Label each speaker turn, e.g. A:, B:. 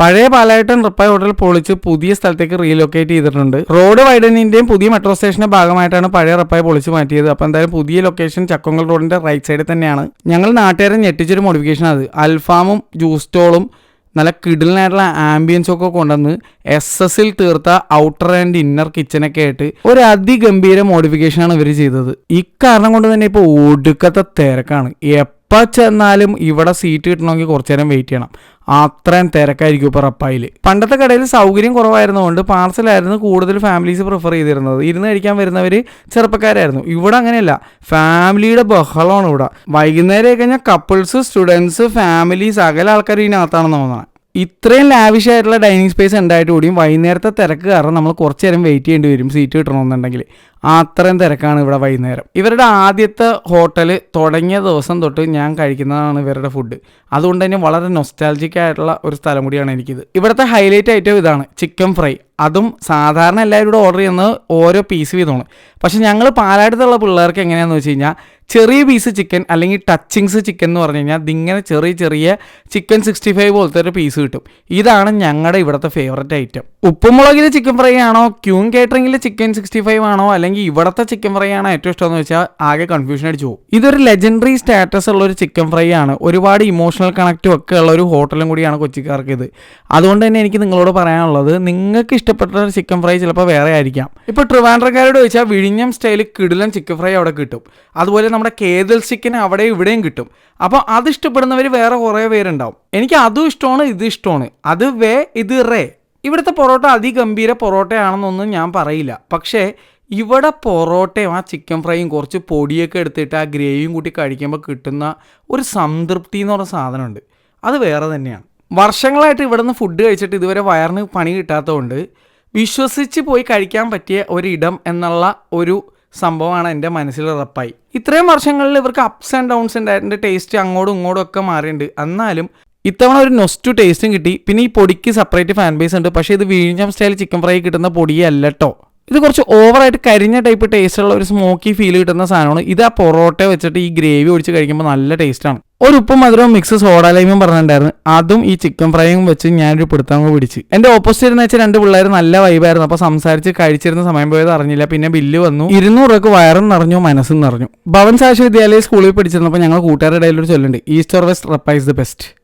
A: പഴയ പാലായിട്ടൻ repair hotel പൊളിച്ച് പുതിയ സ്ഥലത്തേക്ക് റീലൊക്കേറ്റ് ചെയ്തിട്ടുണ്ട്. റോഡ് വൈഡനിന്റെയും പുതിയ മെട്രോ സ്റ്റേഷന്റെ ഭാഗമായിട്ടാണ് പഴയ റിപ്പയർ പൊളിച്ച് മാറ്റിയത്. അപ്പോൾ എന്തായാലും പുതിയ ലൊക്കേഷൻ ചക്കൊങ്കൽ റോഡിന്റെ റൈറ്റ് സൈഡിൽ തന്നെയാണ്. ഞങ്ങൾ നാട്ടുകാരെ ഞെട്ടിച്ചൊരു മോഡിഫിക്കേഷൻ അത്. അൽഫാമും ജ്യൂസ് സ്റ്റോളും നല്ല കിടിലനായിട്ടുള്ള ആംബിയൻസ് ഒക്കെ കൊണ്ടുവന്ന് എസ് എസിൽ തീർത്ത ഔട്ടർ ആൻഡ് ഇന്നർ കിച്ചനൊക്കെ ആയിട്ട് ഒരു അതിഗംഭീര മോഡിഫിക്കേഷനാണ് ഇവർ ചെയ്തത്. ഇക്കാരണം കൊണ്ട് തന്നെ ഇപ്പോൾ ഒടുക്കത്തെ തിരക്കാണ്. എപ്പോൾ ചെന്നാലും ഇവിടെ സീറ്റ് കിട്ടണമെങ്കിൽ കുറച്ചു നേരം വെയിറ്റ് ചെയ്യണം. അത്രയും തിരക്കായിരിക്കും ഇപ്പോൾ റപ്പായിൽ പണ്ടത്തെ കടയിൽ സൗകര്യം കുറവായിരുന്നതുകൊണ്ട് പാർസലായിരുന്നു കൂടുതൽ ഫാമിലീസ് പ്രിഫർ ചെയ്തിരുന്നത്. ഇരുന്ന് കഴിക്കാൻ വരുന്നവർ ചെറുപ്പക്കാരായിരുന്നു. ഇവിടെ അങ്ങനെയല്ല. ഫാമിലിയുടെ ബഹളമാണ് ഇവിടെ. വൈകുന്നേരം കഴിഞ്ഞാൽ കപ്പിൾസ് സ്റ്റുഡൻസ് ഫാമിലീസ് അകലെ ആൾക്കാർ ഇതിനകത്താണെന്ന് തോന്നണം. ഇത്രയും ലാവിഷ് ആയിട്ടുള്ള ഡൈനിങ് സ്പേസ് ഉണ്ടായിട്ട് കൂടിയും വൈകുന്നേരത്തെ തിരക്ക് കാരണം നമ്മൾ കുറച്ച് നേരം വെയിറ്റ് ചെയ്യേണ്ടി വരും സീറ്റ് കിട്ടണമെന്നുണ്ടെങ്കിൽ. അത്രയും തിരക്കാണ് ഇവിടെ വൈകുന്നേരം. ഇവരുടെ ആദ്യത്തെ ഹോട്ടൽ തുടങ്ങിയ ദിവസം തൊട്ട് ഞാൻ കഴിക്കുന്നതാണ് ഇവരുടെ ഫുഡ് അതുകൊണ്ട് തന്നെ വളരെ നൊസ്റ്റാൾജിക് ആയിട്ടുള്ള ഒരു സ്ഥലം കൂടിയാണ് എനിക്കിത്. ഇവിടുത്തെ ഹൈലൈറ്റ് ഐറ്റം ഇതാണ് ചിക്കൻ ഫ്രൈ അതും സാധാരണ എല്ലാവരും കൂടെ ഓർഡർ ചെയ്യുന്നത് ഓരോ പീസ് വീതമാണ്. പക്ഷെ ഞങ്ങൾ പാലായിട്ടുള്ള പിള്ളേർക്ക് എങ്ങനെയാണെന്ന് വെച്ച് കഴിഞ്ഞാൽ ചെറിയ പീസ് ചിക്കൻ അല്ലെങ്കിൽ ടച്ചിങ്സ് ചിക്കൻ എന്ന് പറഞ്ഞു കഴിഞ്ഞാൽ ഇതിങ്ങനെ ചെറിയ ചെറിയ ചിക്കൻ സിക്സ്റ്റി ഫൈവ് പോലത്തെ ഒരു പീസ് കിട്ടും. ഇതാണ് ഞങ്ങളുടെ ഇവിടുത്തെ ഫേവററ്റ് ഐറ്റം ഉപ്പുമുളകിലെ ചിക്കൻ ഫ്രൈ ആണോ ക്യൂൻ കേറ്ററിംഗിലെ ചിക്കൻ സിക്സ്റ്റി ഫൈവ് ആണോ അല്ലെങ്കിൽ ഇവിടുത്തെ ചിക്കൻ ഫ്രൈ ആണോ ഏറ്റവും ഇഷ്ടം എന്ന് വെച്ചാൽ ആകെ കൺഫ്യൂഷൻ അടിച്ചു പോകും. ഇതൊരു ലെജൻഡറി സ്റ്റാറ്റസ് ഉള്ള ഒരു ചിക്കൻ ഫ്രൈ ആണ്. ഒരുപാട് ഇമോഷണൽ കണക്റ്റും ഒക്കെ ഉള്ള ഒരു ഹോട്ടലും കൂടിയാണ് കൊച്ചിക്കാർക്ക് ഇത്. അതുകൊണ്ട് തന്നെ എനിക്ക് നിങ്ങളോട് പറയാനുള്ളത് നിങ്ങൾക്ക് ഇഷ്ടപ്പെട്ട ഒരു ചിക്കൻ ഫ്രൈ ചിലപ്പോൾ വേറെ ആയിരിക്കാം. ഇപ്പോൾ ട്രിവാൻഡ്രക്കാരോട് ചോദിച്ചാൽ വിഴിഞ്ഞം സ്റ്റൈലിൽ കിടിലൻ ചിക്കൻ ഫ്രൈ അവിടെ കിട്ടും. അതുപോലെ നമ്മുടെ കേതൽ ചിക്കൻ അവിടെ ഇവിടെയും കിട്ടും. അപ്പോൾ അത് ഇഷ്ടപ്പെടുന്നവർ വേറെ കുറേ പേരുണ്ടാവും. എനിക്ക് അതും ഇഷ്ടമാണ് ഇത് ഇഷ്ടമാണ്. അത് വേ ഇത് റേ. ഇവിടുത്തെ പൊറോട്ട അതിഗംഭീര പൊറോട്ടയാണെന്നൊന്നും ഞാൻ പറയില്ല. പക്ഷേ ഇവിടെ പൊറോട്ടയും ആ ചിക്കൻ ഫ്രൈയും കുറച്ച് പൊടിയൊക്കെ എടുത്തിട്ട് ആ ഗ്രേവിയും കൂട്ടി കഴിക്കുമ്പോൾ കിട്ടുന്ന ഒരു സംതൃപ്തി എന്ന് പറഞ്ഞ സാധനമുണ്ട്. അത് വേറെ തന്നെയാണ്. വർഷങ്ങളായിട്ട് ഇവിടുന്ന് ഫുഡ് കഴിച്ചിട്ട് ഇതുവരെ വയറിന് പണി കിട്ടാത്തതുകൊണ്ട് വിശ്വസിച്ച് പോയി കഴിക്കാൻ പറ്റിയ ഒരിടം എന്നുള്ള ഒരു സംഭവമാണ് എന്റെ മനസ്സിൽ ഉറപ്പായി. ഇത്രയും വർഷങ്ങളിൽ ഇവർക്ക് അപ്സ് ആൻഡ് ഡൗൺസ് ഉണ്ടായിട്ടുണ്ട് ടേസ്റ്റ് അങ്ങോട്ടും ഇങ്ങോട്ടും ഒക്കെ മാറിയുണ്ട് എന്നാലും ഇത്തവണ ഒരു നൊസ്റ്റു ടേസ്റ്റും കിട്ടി. പിന്നെ ഈ പൊടിക്ക് സെപ്പറേറ്റ് ഫാൻ ബേസ് ഉണ്ട്. പക്ഷേ ഇത് വീഴിഞ്ഞം സ്റ്റൈൽ ചിക്കൻ ഫ്രൈ കിട്ടുന്ന പൊടിയല്ല കേട്ടോ ഇത് കുറച്ച് ഓവറായിട്ട് കരിഞ്ഞ ടൈപ്പ് ടേസ്റ്റുള്ള ഒരു സ്മോക്കി ഫീൽ കിട്ടുന്ന സാധനമാണ്. ഇത് ആ പൊറോട്ട വെച്ചിട്ട് ഈ ഗ്രേവി ഒഴിച്ച് കഴിക്കുമ്പോൾ നല്ല ടേസ്റ്റാണ് ഒരു ഉപ്പും മധുരവും മിക്സ് സോഡ ലൈമും പറഞ്ഞിട്ടുണ്ടായിരുന്നു. അതും ഈ ചിക്കൻ ഫ്രൈയും വെച്ച് ഞാനൊരു പിടുത്തങ്ങ് പിടിച്ച്. എന്റെ ഓപ്പോസിറ്റ് ഇരുന്ന് വെച്ചാൽ രണ്ട് പിള്ളേർ നല്ല വൈബായിരുന്നു അപ്പോൾ സംസാരിച്ച് കഴിച്ചിരുന്ന സമയം പോയത് അറിഞ്ഞില്ല. പിന്നെ ബില്ല് വന്നു. ഇരുന്നൂറ് രൂപക്ക് വയറും നിറഞ്ഞു മനസ്സും നിറഞ്ഞു. ഭവൻ സാക്ഷി വിദ്യാലയ സ്കൂളിൽ പഠിച്ചിരുന്നപ്പോൾ ഞങ്ങൾ കൂട്ടുകാരുടെ ഇടയിൽ ഒരു ചൊല്ലുണ്ട്. East or west Rappai's the best